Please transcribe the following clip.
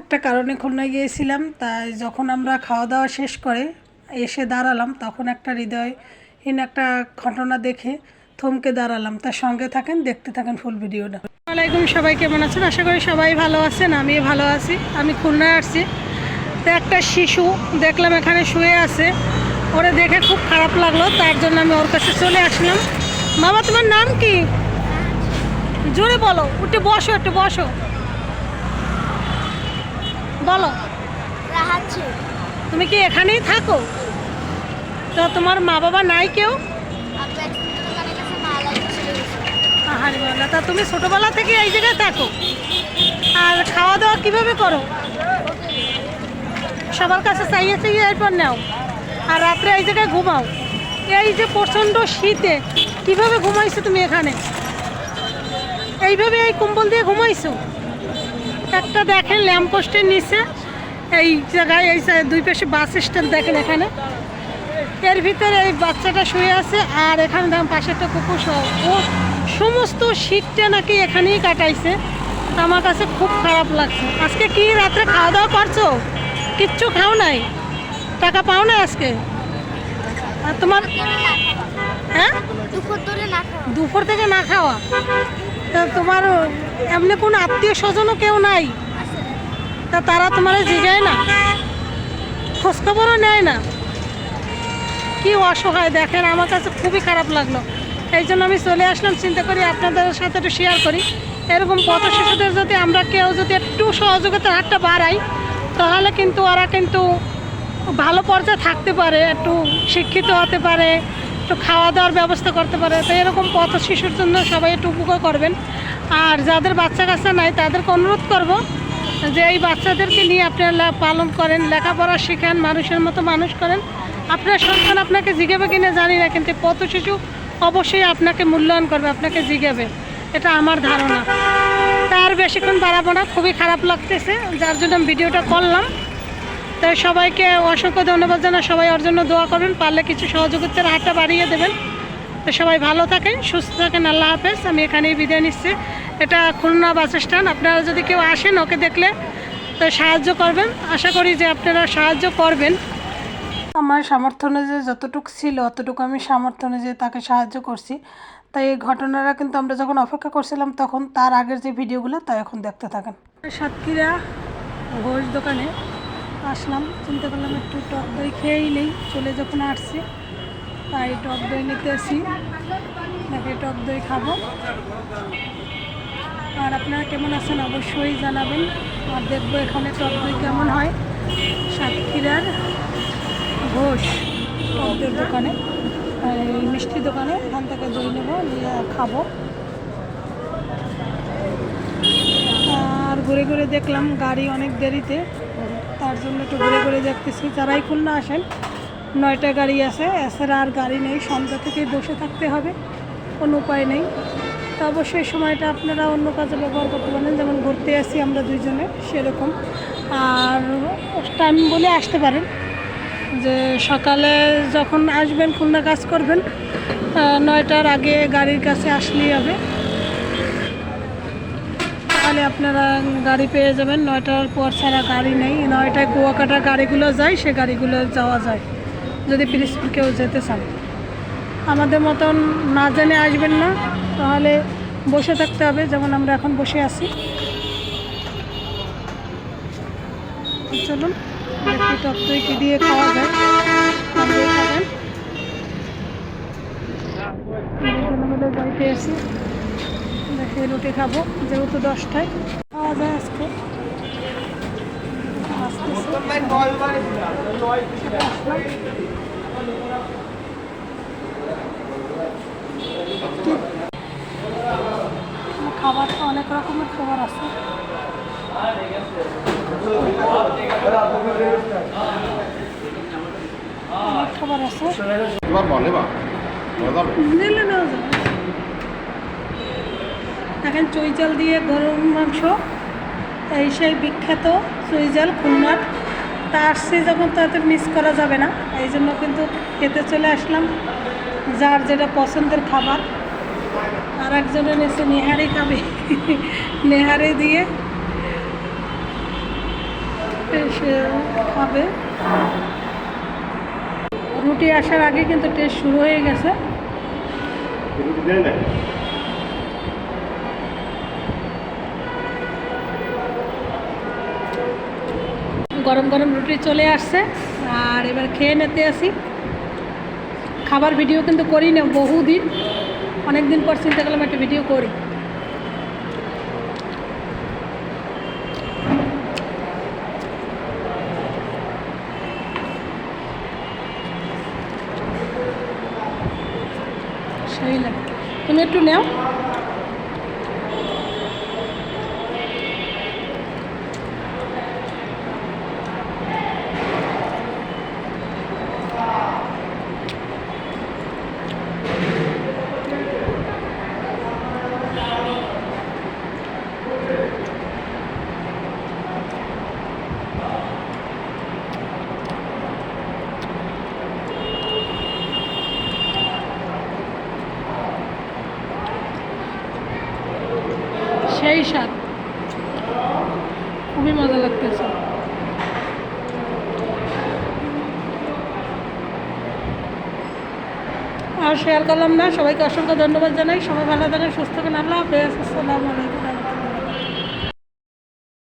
একটা কারণে খুলনায় গিয়েছিলাম, তাই যখন আমরা খাওয়া দাওয়া শেষ করে এসে দাঁড়ালাম, তখন একটা হৃদয়হীন একটা ঘটনা দেখে থমকে দাঁড়ালাম। তার সঙ্গে থাকেন, দেখতে থাকেন ফুল ভিডিওটা ওয়ালাইকুম সবাই কেমন আছেন? আশা করি সবাই ভালো আছেন আমি ভালো আছি। আমি খুলনায় আসছি। তো একটা শিশু দেখলাম এখানে শুয়ে আছে। ওরে দেখে খুব খারাপ লাগল, তার জন্য আমি ওর কাছে চলে আসলাম। বাবা, তোমার নাম কি? জোরে বলো একটু বসো একটু বসো। বলো। রাহাচ্ছে তুমি কি এখানেই থাকো? তো তোমার মা বাবা নাই কেউ আহারে বাবা তা তুমি ছোটবেলা থেকে এই জায়গায় থাকো। আর খাওয়া দাওয়া কীভাবে করো? সবার কাছে চাইয়ে চাইয়ে এরপর নাও। আর রাত্রে এই জায়গায় ঘুমাও। এই যে প্রচণ্ড শীতে কীভাবে ঘুমাইছো তুমি এখানে? এইভাবে এই কম্বল দিয়ে ঘুমাইছো? একটা দেখেন ল্যাম্পপোস্টের নিচে এই জায়গায় এই দুই পাশে বাস স্ট্যান্ড দেখেন এখানে। এর ভিতরে এই বাচ্চাটা শুয়ে আছে আর এখানে দেখেন পাশে একটা কুকুর ও সমস্ত শীতটা নাকি এখানেই কাটাইছে। তা আমার কাছে খুব খারাপ লাগছে। আজকে কি রাত্রে খাওয়া দাওয়া করছ? কিচ্ছু খাও নাই? টাকা পাও না আজকে? আর তোমার হ্যাঁ? দুপুর থেকে না খাওয়া? তোমার এমনি কোনো আত্মীয় স্বজনও কেউ নাই? তা তারা তোমার জিগায় না? খোঁজখবরও নেয় না? কি অসহায়, দেখেন আমার কাছে খুবই খারাপ লাগল। এই জন্য আমি চলে আসলাম, চিন্তা করি আপনাদের সাথে একটু শেয়ার করি। এরকম পথ শিশুদের যদি আমরা কেউ যদি একটু সহযোগিতার হাতটা বাড়াই, তাহলে কিন্তু ওরা কিন্তু ভালো পর্যায়ে থাকতে পারে, একটু শিক্ষিত হতে পারে একটু খাওয়া দাওয়ার ব্যবস্থা করতে পারে। তো এরকম পথ শিশুর জন্য সবাই একটু উপকার করবেন। আর যাদের বাচ্চা কাচ্চা নাই, তাদেরকে অনুরোধ করব যে এই বাচ্চাদেরকে নিয়ে আপনারা পালন করেন, লেখাপড়া শেখান, মানুষের মতো মানুষ করেন। আপনার সন্তান আপনাকে জিজ্ঞাবে কিনা জানি না, কিন্তু পথ শিশু অবশ্যই আপনাকে মূল্যায়ন করবে, আপনাকে জিগাবে। এটা আমার ধারণা। তার বেশিক্ষণ বাড়াবো না, খুবই খারাপ লাগতেছে। যার জন্য আমি ভিডিওটা করলাম। তাই সবাইকে অসংখ্য ধন্যবাদ জানা সবাই ওর জন্য দোয়া করবেন, পারলে কিছু সহযোগিতার হাতটা বাড়িয়ে দেবেন। তো সবাই ভালো থাকেন, সুস্থ থাকেন, আল্লাহ হাফেজ। আমি এখানেই বিদায় নিচ্ছি। এটা খুলনা বাস স্ট্যান্ড। আপনারা যদি কেউ আসেন ওকে দেখলে তো সাহায্য করবেন। আশা করি যে আপনারা সাহায্য করবেন। আমার সামর্থ্য অনুযায়ী যতটুকু ছিল, অতটুকু আমি সামর্থ্য অনুযায়ী তাকে সাহায্য করছি। তাই এই ঘটনাটা কিন্তু আমরা যখন অপেক্ষা করছিলাম, তখন তার আগের যে ভিডিওগুলো, তা এখন দেখতে থাকেন। সাতক্ষীরা ঘোষ দোকানে আসলাম, চিন্তা করলাম একটু টক দই খেয়েই নেই, চলে যখন আসছি, তাই টক দই নিতে আসি নাকি টক দই খাব। আর আপনারা কেমন আছেন অবশ্যই জানাবেন, আর দেখব এখানে টক দই কেমন হয়। সাতক্ষীরার ঘোষ টকদের দোকানে, আর এই মিষ্টি দোকানে, এখান থেকে দই নেব, নিয়ে খাব। আর ঘুরে ঘুরে দেখলাম গাড়ি অনেক দেরিতে তার জন্য একটু ঘুরে ঘুরে দেখতেছি। যারাই খুলনা আসেন, নয়টা গাড়ি আছে, এছাড়া আর গাড়ি নেই। সন্ধ্যা থেকেই বসে থাকতে হবে, কোনো উপায় নেই। তো অবশ্যই সময়টা আপনারা অন্য কাজে ব্যবহার করতে পারেন। যেমন ঘুরতে আসি আমরা দুইজনে, সেরকম। আর টাইম বলে আসতে পারেন, যে সকালে যখন আসবেন, খুলনা কাজ করবেন নয়টার আগে গাড়ির কাছে আসলেই হবে। তাহলে আপনারা গাড়ি পেয়ে যাবেন। নয়টার পর ছাড়া গাড়ি নেই। নয়টায় কুয়াকাটা গাড়িগুলো যায়, সে গাড়িগুলো যাওয়া যায়, যদি পিরিসপুর কেউ যেতে চান আমাদের মতন না জেনে আসবেন না, তাহলে বসে থাকতে হবে, যেমন আমরা এখন বসে আছি। চলুন টক কি দিয়ে খাওয়া যায় খাবেন। মিলে যাইতে এসি দেখি রুটি খাব যেহেতু দশটায়। খাওয়া যায় আজকে। খাবার তো অনেক রকমের খাবার আছে। খাবার আছে। দেখেন চৈচাল দিয়ে গরুর মাংস। এই সেই বিখ্যাত চৈজাল খুলনার তা আসছে যখন, তাতে মিস করা যাবে না। এই জন্য কিন্তু খেতে চলে আসলাম। যার যেটা পছন্দের খাবার। আর একজনের এসে নেহারি খাবে। নেহারি দিয়ে এসে খাবে। রুটি আসার আগে কিন্তু টেস্ট শুরু হয়ে গেছে রুটি দেয় না গরম গরম রুটি চলে আসছে। আর এবার খেয়ে নিতে আসি। খাবার ভিডিও কিন্তু করি না, বহুদিন। অনেক দিন পর চিন্তা করলাম একটা ভিডিও করি। সেই লাগে তুমি একটু নেও। সেই স্বাদ। খুবই মজা লাগতেছে। আর শেয়ার করলাম না, সবাইকে অসংখ্য ধন্যবাদ জানাই। সবাই ভালো থাকেন, সুস্থ থাকেন। আল্লাহ হাফেজ। আসসালামু আলাইকুম।